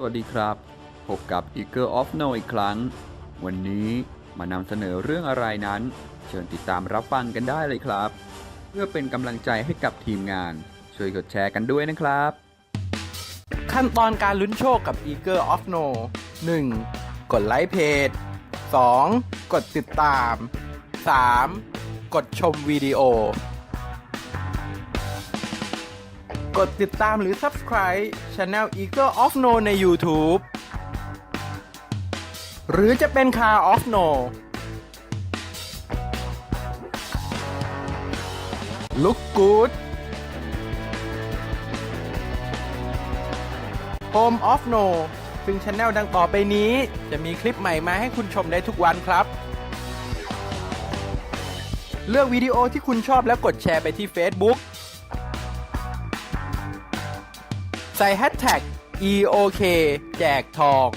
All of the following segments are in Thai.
สวัสดีครับ พบกับ Eagle of No อีกครั้ง วันนี้มานำเสนอเรื่องอะไรนั้น เชิญติดตามรับฟังกันได้เลยครับ เพื่อเป็นกำลังใจให้กับทีมงาน ช่วยกดแชร์กันด้วยนะครับ ขั้นตอนการลุ้นโชคกับ Eager of No 1. กดไลค์เพจ 2. กดติดตาม 3. กดชมวิดีโอ กดติดตามหรือ Subscribe Channel Eager of No ใน YouTube หรือจะเป็น Car of No Look good Home of No ซึ่งช anel ดังต่อไปนี้ จะมีคลิปใหม่มาให้คุณชมได้ทุกวันครับ เลือกวิดีโอที่คุณชอบแล้วกดแชร์ไปที่ Facebook ใส่ Hashtag EOK แจกทอง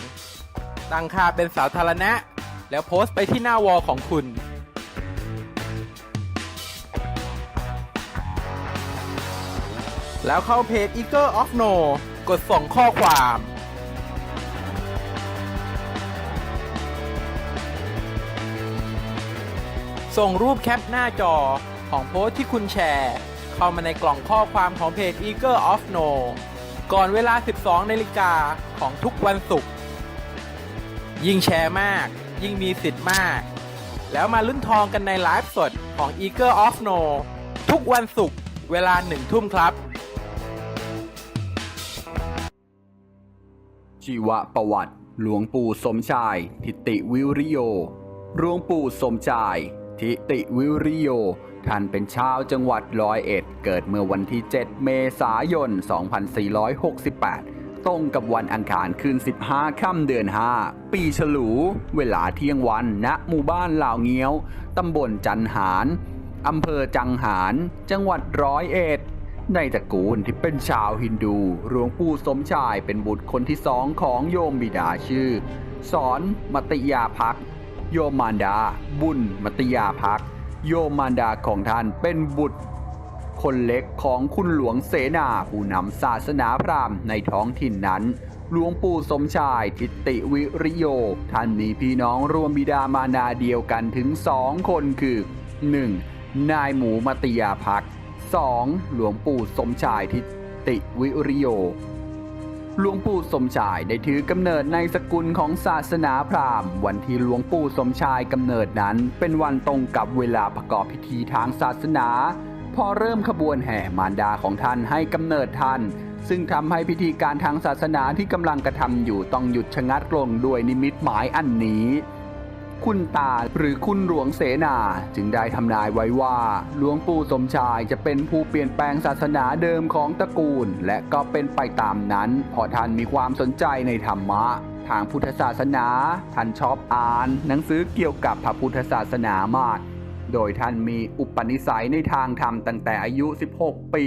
ตั้งค่าเป็นสาธารณะ แล้วโพสต์ไปที่หน้าวอลของคุณ แล้วเข้าเพจ Eagle of No กดส่งข้อความ ส่งรูปแคปหน้าจอของโพสต์ที่คุณแชร์ เข้ามาในกล่องข้อความของเพจ Eagle of No ก่อนเวลา 12นาฬิกาของทุกวันศุกร์ ยิ่งแชร์มาก ยิ่งมีสิทธิ์มาก แล้วมาลุ้นทองกันในไลฟ์สดของ Eagle of No ทุกวันศุกร์เวลาหนึ่งทุ่มครับ ชีวประวัติ หลวงปู่สมชาย ทิติวิริโยหลวงปู่สมชาย ทิติวิริโย ท่านเป็นชาวจังหวัดร้อยเอ็ด เกิดเมื่อวันที่ 7 เมษายน 2468 ตรงกับวันอังคารคืน 15 ค่ำเดือน 5 ปีฉลู เวลาเที่ยงวันณหมู่บ้านลาวเงี้ยว ตำบลจันหารอำเภอจังหาร จังหวัดร้อยเอ็ด ในตระกูลที่เป็นชาวฮินดูหลวงปู่สมชายเป็นบุตรคนที่สองของโยมบิดาชื่อ สอนมติยาพัก โยมมารดา บุญมติยาพัก โยมมารดาของท่านเป็นบุตร คนเล็กของคุณหลวงเสนาผู้นำศาสนาพราหมณ์ในท้องถิ่นนั้นหลวงปู่สมชายทิติวิริโย ท่านมีพี่น้องรวมบิดามารดาเดียวกันถึงสองคนคือ 1. นายหมูมติยาพัก 2. หลวงปู่สมชายทิติวิริโย หลวงปู่สมชายได้ถือกำเนิดในสกุลของศาสนาพราหมณ์ วันที่หลวงปู่สมชายกำเนิดนั้น เป็นวันตรงกับเวลาประกอบพิธีทางศาสนา พอเริ่มขบวนแห่มารดาของท่านให้กำเนิดท่าน ซึ่งทำให้พิธีการทางศาสนาที่กำลังกระทำอยู่ต้องหยุดชะงักลงด้วยนิมิตหมายอันนี้ คุณตาหรือคุณหลวงเสนา จึงได้ทำนายไว้ว่า หลวงปู่สมชายจะเป็นผู้เปลี่ยนแปลงศาสนาเดิมของตระกูล และก็เป็นไปตามนั้นเพราะท่านมีความสนใจในธรรมะทางพุทธศาสนา ท่านชอบอ่าน หนังสือเกี่ยวกับพระพุทธศาสนามาก โดยท่านมีอุปนิสัยในทางธรรมตั้งแต่อายุ 16 ปี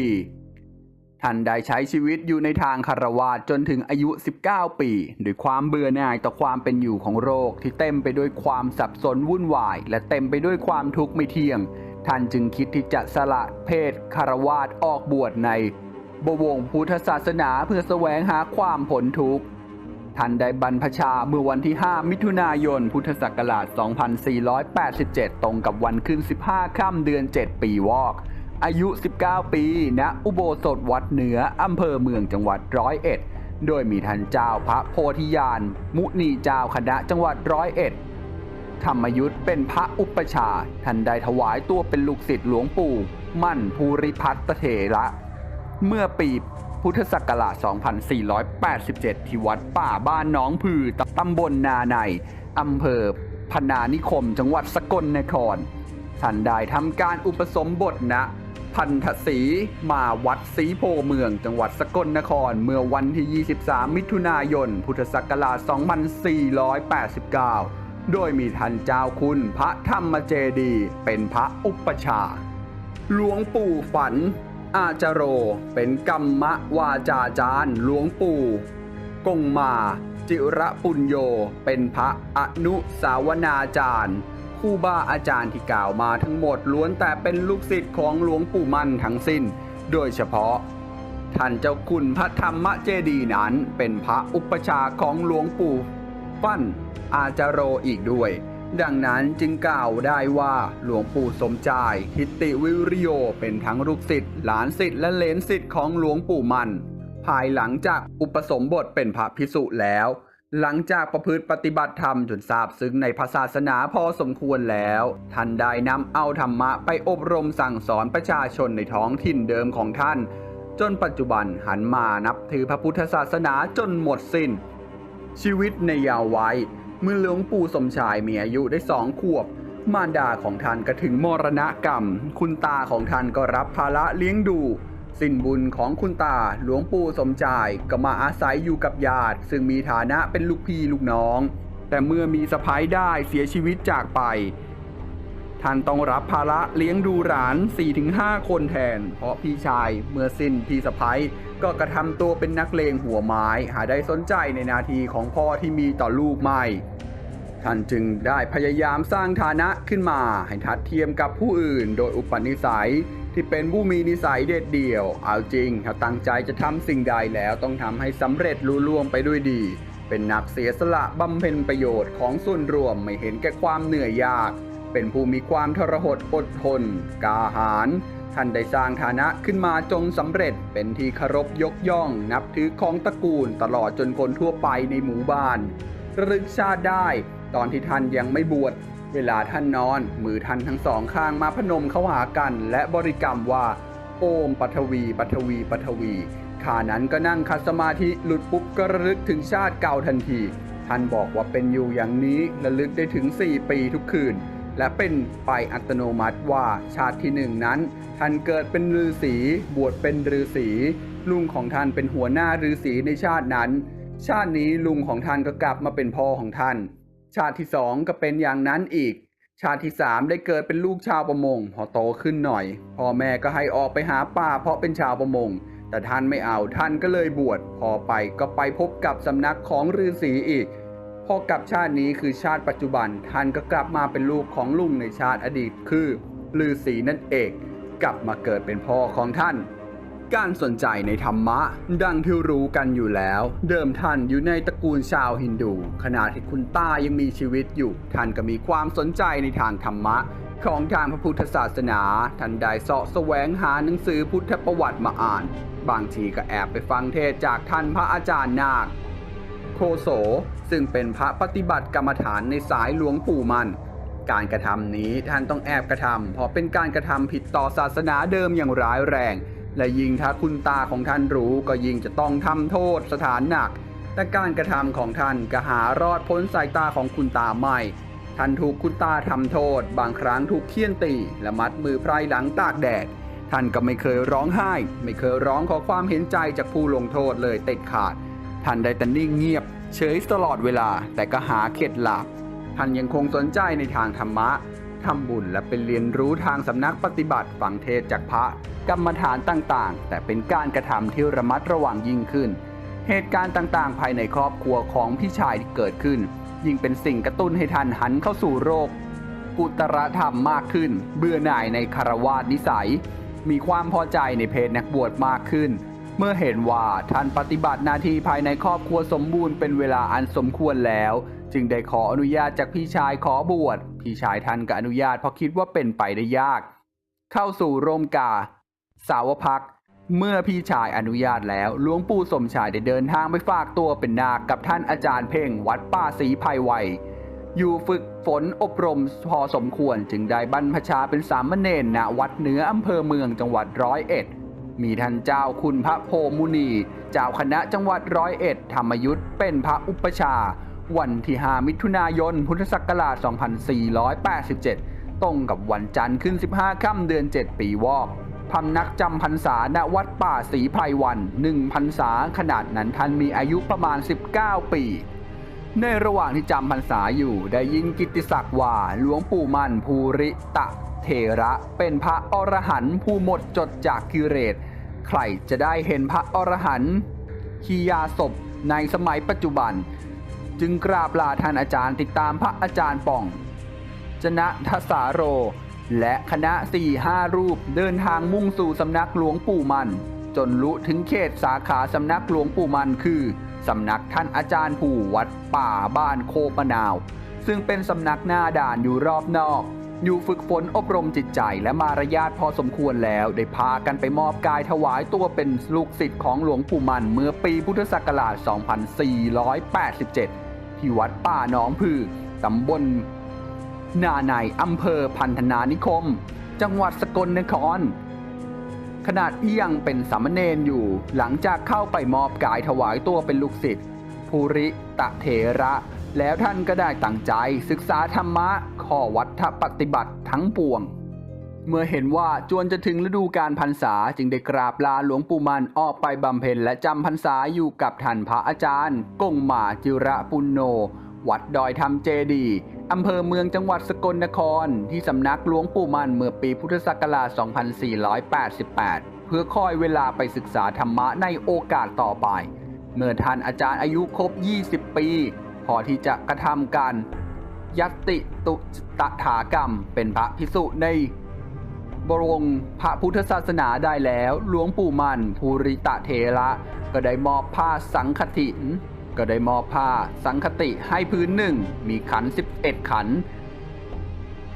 ท่านได้ใช้ชีวิตอยู่ในทางคารวาสจนถึงอายุ 19 ปีด้วยความเบื่อหน่ายต่อความเป็นอยู่ของโรคที่เต็มไปด้วยความสับสนวุ่นวาย และเต็มไปด้วยความทุกข์ไม่เที่ยง ท่านจึงคิดที่จะสละเพศคารวาสออกบวชในบวงพุทธศาสนาเพื่อแสวงหาความผลทุกข์ท่านได้บรรพชาเมื่อวันที่ 5 มิถุนายน พุทธศักราช 2487 ตรงกับวันขึ้น 15 ค่ำเดือน 7 ปีวอก อายุ 19 ปีณอุโบสถวัดเหนืออำเภอเมืองจังหวัดร้อยเอ็ด โดยมีท่านเจ้าพระโพธิญาณ มุนีเจ้าคณะจังหวัดร้อยเอ็ด ธรรมยุทธ์เป็นพระอุปชาท่านได้ถวายตัวเป็นลูกศิษย์หลวงปู่ มั่นภูริพัฒน์เถระ เมื่อปีพุทธศักราช 2487 ที่วัดป่าบ้านน้องผือตำบลนาในอำเภอพนานิคม จังหวัดสกลนครท่านได้ทำการอุปสมบทณะ พันธสีมาวัดศรีโพเมือง จังหวัดสกลนคร เมื่อวันที่ 23 มิถุนายน พุทธศักราช 2489 โดยมีท่านเจ้าคุณพระธรรมเจดี เป็นพระอุปชา หลวงปู่ฝัน อาจโร เป็นกรรมวาจาจารย์หลวงปู่ กงมา จิระปุญโย เป็นพระอนุสาวนาจารย์ รูบาอาจารย์ที่กล่าวมาทั้งหมดล้วนแต่เป็นลูกศิษย์ของหลวงปู่มั่นทั้งสิ้น โดยเฉพาะ ท่านเจ้าคุณพระธรรมเจดีนั้นเป็นพระอุปชาของหลวงปู่ปั้นอาจารโรอีกด้วย ดังนั้นจึงกล่าวได้ว่าหลวงปู่สมใจายทิติวิริโยเป็นทั้งลูกศิษย์หลานศิษย์และเลนศิษย์ของหลวงปู่มัน ภายหลังจากอุปสมบทเป็นพระภิกษุแล้ว หลังจากประพฤติปฏิบัติธรรมจนทราบซึ้งในพระศาสนาพอสมควรแล้ว ท่านได้นำเอาธรรมะไปอบรมสั่งสอนประชาชนในท้องถิ่นเดิมของท่าน จนปัจจุบันหันมานับถือพระพุทธศาสนาจนหมดสิน้น ชีวิตในยาววัยเมื่อหลวงปู่สมชายมีอายุได้สองขวบ มารดาของท่านก็ถึงมรณกรรม คุณตาของท่านก็รับภาระเลี้ยงดู สิ้นบุญของคุณตาหลวงปู่สมชายก็มาอาศัยอยู่กับญาติ ซึ่งมีฐานะเป็นลูกพี่ลูกน้อง แต่เมื่อมีสะพ้ายได้เสียชีวิตจากไป ท่านต้องรับภาระเลี้ยงดูหลาน 4-5 คนแทน เพราะพี่ชายเมื่อสิ้นพี่สะพ้ยก็กระทำตัวเป็นนักเลงหัวไม้ หาได้สนใจในนาทีของพ่อที่มีต่อลูกไม่ท่านจึงได้พยายามสร้างฐานะขึ้นมาให้ทัดเทียมกับผู้อื่น โดยอุปนิสัย ที่เป็นผู้มีนิสัยเด็ดเดี่ยว เอาจริง ถ้าตั้งใจจะทำสิ่งใดแล้วต้องทำให้สำเร็จลุล่วงไปด้วยดี เป็นนักเสียสละบำเพ็ญประโยชน์ของส่วนรวมไม่เห็นแก่ความเหนื่อยยาก เป็นผู้มีความทรหดอดทน กาหาญท่านได้สร้างฐานะขึ้นมาจนสำเร็จเป็นที่เคารพยกย่อง นับถือของตระกูลตลอดจนคนทั่วไปในหมู่บ้านระลึกชาติได้ ตอนที่ท่านยังไม่บวช เวลาท่านนอน มือท่านทั้งสองข้างมาพนมเข้าหากัน และบริกรรมว่าโอมปัทวีปัทวีปัทวีขานั้นก็นั่งคัดสมาธิหลุดปุ๊บก็ระลึกถึงชาติเก่าทันที ท่านบอกว่าเป็นอยู่อย่างนี้ระลึกได้ถึง 4 ปีทุกคืน และเป็นไปอัตโนมัติว่าชาติที่หนึ่งนั้น ท่านเกิดเป็นฤาษีบวชเป็นฤาษีลุงของท่านเป็นหัวหน้าฤาษีในชาตินั้น ชาตินี้ลุงของท่านก็กลับมาเป็นพ่อของท่าน ชาติที่สองก็เป็นอย่างนั้นอีก ชาติที่สามได้เกิดเป็นลูกชาวประมง พอโตขึ้นหน่อย พ่อแม่ก็ให้ออกไปหาป่าเพราะเป็นชาวประมง แต่ท่านไม่เอาท่านก็เลยบวช พอไปก็ไปพบกับสำนักของฤาษีอีก พอกลับชาตินี้คือชาติปัจจุบัน ท่านก็กลับมาเป็นลูกของลุงในชาติอดีตคือฤาษีนั่นเอง กลับมาเกิดเป็นพ่อของท่าน การสนใจในธรรมะ ดังที่รู้กันอยู่แล้ว เดิมท่านอยู่ในตระกูลชาวฮินดู ขณะที่คุณตายังมีชีวิตอยู่ ท่านก็มีความสนใจในทางธรรมะ ของทางพระพุทธศาสนา ท่านได้เสาะแสวงหาหนังสือพุทธประวัติมาอ่าน บางทีก็แอบไปฟังเทศจากท่านพระอาจารย์นาค โคโสซึ่งเป็นพระปฏิบัติกรรมฐานในสายหลวงปู่มันการกระทำนี้ท่านต้องแอบกระทำเพราะเป็นการกระทำผิดต่อศาสนาเดิมอย่างร้ายแรง และยิ่งถ้าคุณตาของท่านรู้ก็ยิ่งจะต้องทำโทษสถานหนัก แต่การกระทำของท่านก็หารอดพ้นสายตาของคุณตาไม่ ท่านถูกคุณตาทำโทษ บางครั้งถูกเคี่ยนตีและมัดมือไพรหลังตากแดด ท่านก็ไม่เคยร้องไห้ ไม่เคยร้องขอความเห็นใจจากผู้ลงโทษเลยเด็ดขาด ท่านได้แต่นิ่งเงียบ เฉยตลอดเวลา แต่ก็หาเข็ดหลาบท่านยังคงสนใจในทางธรรมะทำบุญและเป็นเรียนรู้ทางสำนักปฏิบัติฟังเทศจากพระ กรรมฐานต่างๆ แต่เป็นการกระทำที่ระมัดระวังยิ่งขึ้น เหตุการณ์ต่างๆ ภายในครอบครัวของพี่ชายที่เกิดขึ้น ยิ่งเป็นสิ่งกระตุ้นให้ท่านหันเข้าสู่โรค กุตรธรรมมากขึ้น เบื่อหน่ายในคารวาสนิสัย มีความพอใจในเพศนักบวชมากขึ้น เมื่อเห็นว่าท่านปฏิบัติหน้าที่ภายในครอบครัวสมบูรณ์เป็นเวลาอันสมควรแล้ว จึงได้ขออนุญาตจากพี่ชายขอบวชพี่ชายท่านก็อนุญาตเพราะคิดว่าเป็นไปได้ยากเข้าสู่ร่มกา สาวพัก เมื่อพี่ชายอนุญาตแล้วหลวงปู่สมชายได้เดินทางไปฝากตัวเป็นนาคกับท่านอาจารย์เพ่งวัดป้าศรีภัยไวอยู่ฝึกฝนอบรมพอสมควรจึงได้บรรพชาเป็นสามเณรณวัดเหนืออำเภอเมืองจังหวัดร้อยเอ็ด มีท่านเจ้าคุณพระโพมุนี เจ้าคณะจังหวัดร้อยเอ็ด ธรรมยุทธเป็นพระอุปชา วันที่ 5 มิถุนายน พุทธศักราช 2487 ตรงกับวันจันทร์ขึ้น 15 ค่ำเดือน 7 ปีวอก พำนักจำพรรษาณวัดป่าศรีไพรวันหนึ่งพรรษาขนาดนั้นท่านมีอายุประมาณ 19 ปี ในระหว่างที่จำพรรษาอยู่ได้ยินกิติศักดิ์ว่าหลวงปู่มันภูริตะเถระเป็นพระอรหันต์ผู้หมดจดจากกิเลสใครจะได้เห็นพระอรหันต์ขียาศพในสมัยปัจจุบัน จึงกราบลาท่านอาจารย์ติดตามพระอาจารย์ป่อง จนะทสาโร และคณะสี่ห้ารูปเดินทางมุ่งสู่สำนักหลวงปู่มัน จนรู้ถึงเขตสาขาสำนักหลวงปู่มันคือ สำนักท่านอาจารย์ผู้วัดป่าบ้านโคปะนาว ซึ่งเป็นสำนักหน้าด่านอยู่รอบนอก อยู่ฝึกฝนอบรมจิตใจและมารยาทพอสมควรแล้ว ได้พากันไปมอบกายถวายตัวเป็นลูกศิษย์ของหลวงปู่มันเมื่อปีพุทธศักราช 2487 ที่วัดป่าหนองผือตำบล นาในอำเภอพันธนานิคม จังหวัดสกลนคร ขนาดที่ยังเป็นสามเณรอยู่หลังจากเข้าไปมอบกายถวายตัวเป็นลูกศิษย์ภูริตะเถระ แล้วท่านก็ได้ตั้งใจศึกษาธรรมะข้อวัดปฏิบัติทั้งปวง เมื่อเห็นว่าจวนจะถึงฤดูการพรรษาจึงได้กราบลาหลวงปู่มันออกไปบำเพ็ญและจำพรรษาอยู่กับท่านพระอาจารย์กงหมาจิระปุณโน วัดดอยธรรมเจดีอำเภอเมืองจังหวัดสกลนคร ที่สำนักหลวงปู่มันเมื่อปีพุทธศักราช 2488 เพื่อคอยเวลาไปศึกษาธรรมะในโอกาสต่อไป เมื่อท่านอาจารย์อายุครบ 20 ปี พอที่จะกระทำการยัติตุตถากรรมเป็นพระพิสุในบรมพระพุทธศาสนาได้แล้ว หลวงปู่มันภูริตะเถระก็ได้มอบผ้าสังคติน ก็ได้มอบผ้าสังคติให้พื้นหนึ่งมีขัน 11 ขัน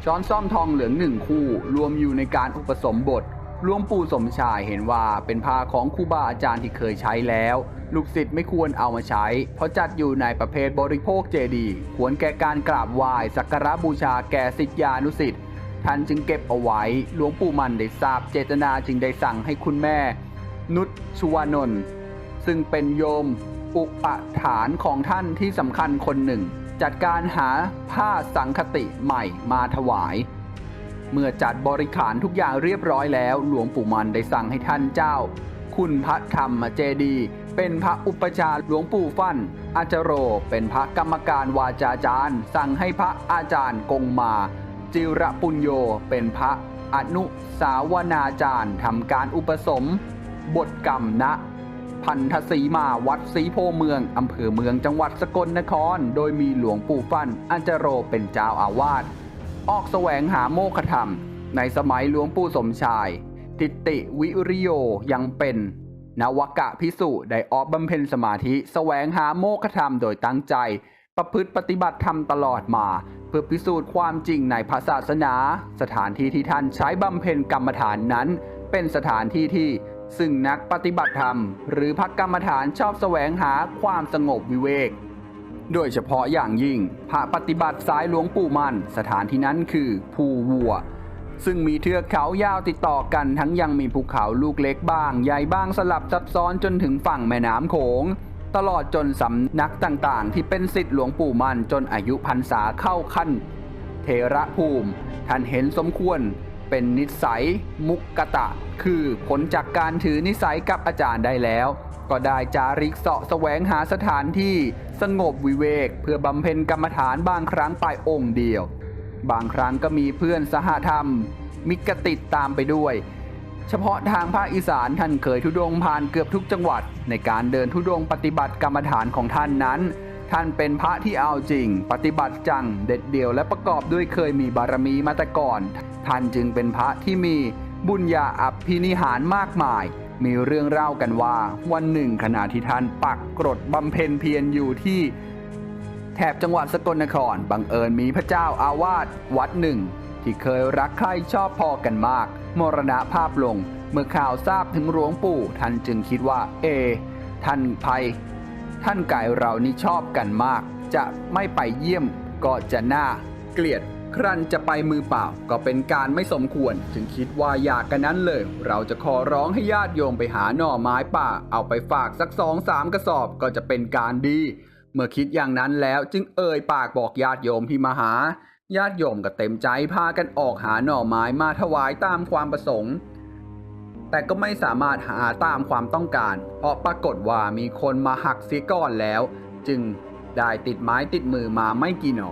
ช้อนซ่อมทองเหลืองหนึ่งคู่ รวมอยู่ในการอุปสมบทหลวงปู่สมชายเห็นว่าเป็นผ้าของครูบาอาจารย์ที่เคยใช้แล้ว ลูกศิษย์ไม่ควรเอามาใช้ เพราะจัดอยู่ในประเภทบริโภคเจดีย์ควรแก่การกราบไหว้สักการะบูชาแก่ศิษยานุศิษย์ท่านจึงเก็บเอาไว้ หลวงปู่มันได้ทราบเจตนาจึงได้สั่งให้คุณแม่ นุชชวานนท์ซึ่งเป็นโยม อุปฐานของท่านที่สำคัญคนหนึ่ง จัดการหาผ้าสังคติใหม่มาถวาย เมื่อจัดบริขารทุกอย่างเรียบร้อยแล้ว หลวงปู่มันได้สั่งให้ท่านเจ้า คุณพระธรรมเจดี เป็นพระอุปชาหลวงปู่ฟั่น อาจารโร เป็นพระกรรมการวาจาจารย์ สั่งให้พระอาจารย์กงมา จิระปุญโยเป็นพระอนุสาวนาจารย์ทำการอุปสม บทกรรมณ พันธสีมาวัดศรีโพเมือง อำเภอเมืองจังหวัดสกลนคร โดยมีหลวงปู่ฟั่น อัญจโรเป็นเจ้าอาวาส ออกแสวงหาโมฆะธรรม ในสมัยหลวงปู่สมชายติติวิริโยยังเป็น นวกะพิสุได้ออกบำเพ็ญสมาธิแสวงหาโมฆะธรรมโดยตั้งใจ ประพฤติปฏิบัติธรรมตลอดมา เพื่อพิสูจน์ความจริงในพระศาสนา สถานที่ที่ท่านใช้บำเพ็ญกรรมฐานนั้น เป็นสถานที่ที่ ซึ่งนักปฏิบัติธรรม หรือพักกรรมฐานชอบแสวงหาความสงบวิเวก โดยเฉพาะอย่างยิ่ง พระปฏิบัติสายหลวงปู่มัน สถานที่นั้นคือภูวัว ซึ่งมีเทือกเขายาวติดต่อกันทั้งยังมีภูเขาลูกเล็กบ้าง ใหญ่บ้างสลับซับซ้อนจนถึงฝั่งแม่น้ำโขงตลอดจนสำนักต่างๆ ที่เป็นสิทธิหลวงปู่มันจนอายุพรรษาเข้าขั้น เทระภูมิ ท่านเห็นสมควร เป็นนิสัยมุกกะตะ คือผลจากการถือนิสัยกับอาจารย์ได้แล้ว ก็ได้จาริกเสาะแสวงหาสถานที่สงบวิเวก เพื่อบำเพ็ญกรรมฐานบางครั้งไปองค์เดียว บางครั้งก็มีเพื่อนสหธรรม มิกติดตามไปด้วย เฉพาะทางภาคอีสานท่านเคยทุดงผ่านเกือบทุกจังหวัด ในการเดินทุดงปฏิบัติกรรมฐานของท่านนั้น ท่านเป็นพระที่เอาจริง ปฏิบัติจัง เด็ดเดี่ยวและประกอบด้วยเคยมีบารมีมาแต่ก่อน ท่านจึงเป็นพระที่มีบุญญาอภินิหารมากมาย มีเรื่องเล่ากันว่าวันหนึ่งขณะที่ท่านปักกรดบำเพ็ญเพียรอยู่ที่แถบจังหวัดสกลนคร บังเอิญมีพระเจ้าอาวาสวัดหนึ่ง ที่เคยรักใคร่ชอบพอกันมาก มรณภาพลง เมื่อข่าวทราบถึงหลวงปู่ ท่านจึงคิดว่า เอ ท่านภัย ท่านไก่เรานี่ชอบกันมาก จะไม่ไปเยี่ยมก็จะน่าเกลียดครั้นจะไปมือเปล่าก็เป็นการไม่สมควร จึงคิดว่าอยากกันนั้นเลย เราจะขอร้องให้ญาติโยมไปหาหน่อไม้ป่า เอาไปฝากสักสองสามกระสอบก็จะเป็นการดี เมื่อคิดอย่างนั้นแล้วจึงเอ่ยปากบอกญาติโยมที่มาหา ญาติโยมก็เต็มใจพากันออกหาหน่อไม้มาถวายตามความประสงค์ แต่ก็ไม่สามารถหาตามความต้องการ เพราะปรากฏว่ามีคนมาหักเสียก่อนแล้ว จึงได้ติดไม้ติดมือมาไม่กี่หนอ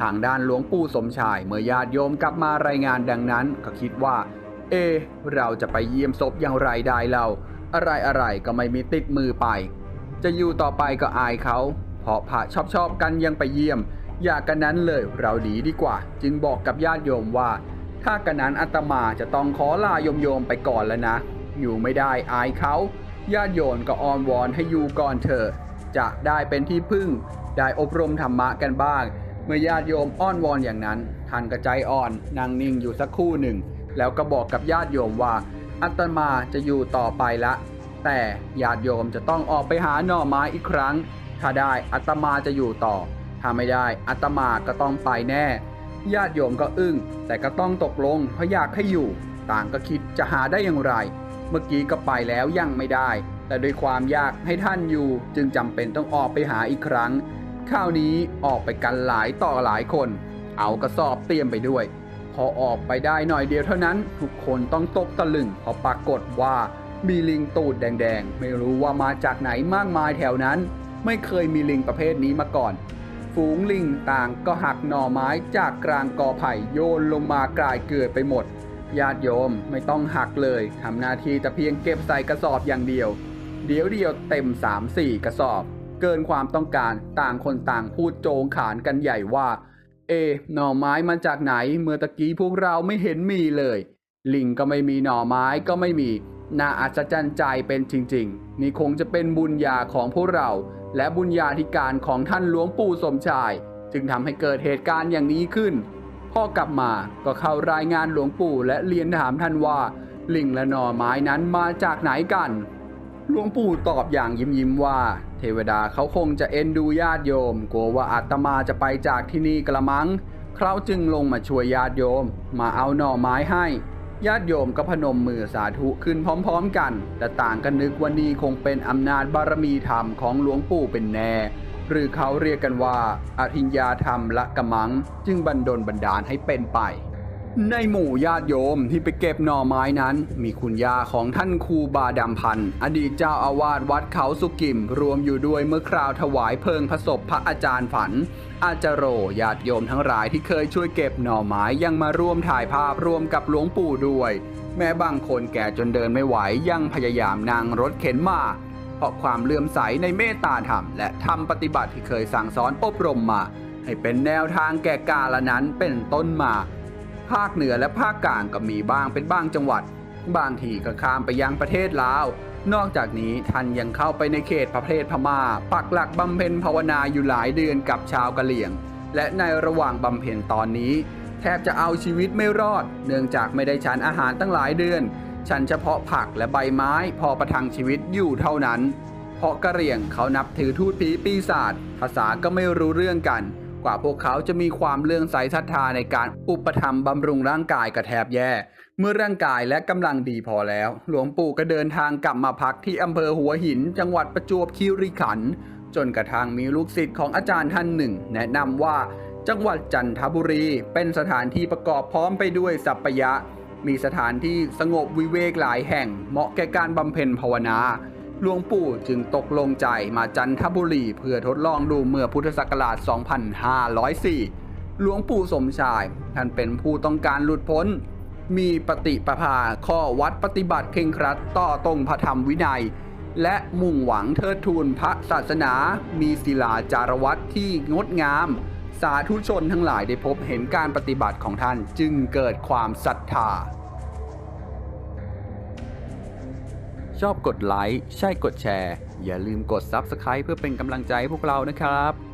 ทางด้านหลวงปู่สมชายเมื่อญาติโยมกลับมารายงานดังนั้น ก็คิดว่า เอ เราจะไปเยี่ยมศพอย่างไรได้เราอะไรอะไรก็ไม่มีติดมือไป จะอยู่ต่อไปก็อายเขาเพราะพระชอบชอบกันยังไปเยี่ยม อยากกันนั้นเลยเราดีดีกว่า จึงบอกกับญาติโยมว่า ถ้ากันนั้นอาตมาจะต้องขอลาโยมโยมๆไปก่อนแล้วนะ อยู่ไม่ได้อายเขาญาติโยมก็อ้อนวอนให้อยู่ก่อนเถอะจะได้เป็นที่พึ่ง ได้อบรมธรรมะกันบ้าง เมื่อญาติโยมอ้อนวอนอย่างนั้นท่านก็ใจอ่อนนั่งนิ่งอยู่สักครู่หนึ่ง แล้วก็บอกกับญาติโยมว่าอาตมาจะอยู่ต่อไปละ แต่ญาติโยมจะต้องออกไปหาหน่อไม้อีกครั้ง ถ้าได้อาตมาจะอยู่ต่อ ถ้าไม่ได้อาตมาก็ต้องไปแน่ ญาติโยมก็อึ้ง แต่ก็ต้องตกลงเพราะอยากให้อยู่ ต่างก็คิดจะหาได้อย่างไร เมื่อกี้ก็ไปแล้วยังไม่ได้ แต่ด้วยความยากให้ท่านอยู่ จึงจำเป็นต้องออกไปหาอีกครั้งคราวนี้ออกไปกันหลายต่อหลายคน เอากระสอบเตรียมไปด้วย พอออกไปได้หน่อยเดียวเท่านั้น ทุกคนต้องตกตะลึงเพราะปรากฏว่ามีลิงตูดแดงๆ ไม่รู้ว่ามาจากไหนมากมายแถวนั้น ไม่เคยมีลิงประเภทนี้มาก่อน ฝูงลิงต่างก็หักหน่อไม้จากกลางกอไผ่โยนลงมากลายเกลื่อไปหมด ญาติโยมไม่ต้องหักเลยทำหน้าที่แต่เพียงเก็บใส่กระสอบอย่างเดียว เดี๋ยวเดียวเต็ม 3-4 กระสอบ เกินความต้องการต่างคนต่างพูดโจงขานกันใหญ่ว่า เอะหน่อไม้มาจากไหน เมื่อตะกี้พวกเราไม่เห็นมีเลย ลิงก็ไม่มีหน่อไม้ก็ไม่มี น่าอัศจรรย์ใจเป็นจริง ๆ นี่คงจะเป็นบุญญาของพวกเรา และบุญญาธิการของท่านหลวงปู่สมชาย จึงทำให้เกิดเหตุการณ์อย่างนี้ขึ้น พ่อกลับมาก็เข้ารายงานหลวงปู่และเรียนถามท่านว่า ลิงและหน่อไม้นั้นมาจากไหนกัน หลวงปู่ตอบอย่างยิ้มยิ้มๆว่า เทวดาเขาคงจะเอ็นดูญาติโยม กลัวว่าอาตมาจะไปจากที่นี่กระมัง เขาจึงลงมาช่วยญาติโยม มาเอาหน่อไม้ให้ ญาติโยมก็พนมมือสาธุขึ้นพร้อมๆกัน แต่ต่างกันนึกว่านี่คงเป็นอำนาจบารมีธรรมของหลวงปู่เป็นแน่ หรือเขาเรียกกันว่าอธิญญาธรรมละกะมัง จึงบันดลบันดาลให้เป็นไป ในหมู่ญาติโยมที่ไปเก็บหน่อไม้นั้น มีคุณยาของท่านครูบาดำพันธ์อดีตเจ้าอาวาสวัดเขาสุกิม รวมอยู่ด้วยเมื่อคราวถวายเพลิงพระศพพระอาจารย์ฝัน อาจารโรญาติโยมทั้งหลายที่เคยช่วยเก็บหน่อไม้ยังมาร่วมถ่ายภาพร่วมกับหลวงปู่ด้วย แม้บางคนแก่จนเดินไม่ไหวยังพยายามนั่งรถเข็นมาเพราะความเลื่อมใสในเมตตาธรรม และธรรมปฏิบัติที่เคยสั่งสอนอบรมมา ให้เป็นแนวทางแก่กาละนั้นเป็นต้นมา ภาคเหนือและภาคกลางก็มีบ้างเป็นบ้างจังหวัด บางทีก็ข้ามไปยังประเทศลาว นอกจากนี้ท่านยังเข้าไปในเขตประเทศพม่า ปักหลักบำเพ็ญภาวนาอยู่หลายเดือนกับชาวกะเหรี่ยง และในระหว่างบำเพ็ญตอนนี้ แทบจะเอาชีวิตไม่รอด เนื่องจากไม่ได้ฉันอาหารตั้งหลายเดือนฉันเฉพาะผักและใบไม้พอประทังชีวิตอยู่เท่านั้น เพราะกะเหรี่ยงเขานับถือทูตผีปีศาจภาษาก็ไม่รู้เรื่องกัน กว่าพวกเขาจะมีความเลื่องใสศรัทธาในการอุปถัมบำรุงร่างกายกระแทบแย่ เมื่อร่างกายและกำลังดีพอแล้ว หลวงปู่ก็เดินทางกลับมาพักที่อำเภอหัวหิน จังหวัดประจวบคีรีขันธ์จนกระทั่งมีลูกศิษย์ของอาจารย์ท่านหนึ่ง แนะนำว่าจังหวัดจันทบุรีเป็นสถานที่ประกอบพร้อมไปด้วยสัปยะ มีสถานที่สงบวิเวกหลายแห่งเหมาะแก่การบำเพ็ญภาวนา หลวงปู่จึงตกลงใจมาจันทบุรีเพื่อทดลองดูเมื่อพุทธศักราช 2504 หลวงปู่สมชายท่านเป็นผู้ต้องการหลุดพ้น มีปฏิปภาข้อวัดปฏิบัติเคร่งครัดต่อตรงพระธรรมวินัย และมุ่งหวังเทิดทูนพระศาสนา มีศิลาจารวัตที่งดงาม สาธุชนทั้งหลายได้พบเห็นการปฏิบัติของท่านจึงเกิดความศรัทธา ชอบกดไลค์ ใช่กดแชร์ อย่าลืมกด Subscribe เพื่อเป็นกำลังใจให้พวกเรานะครับ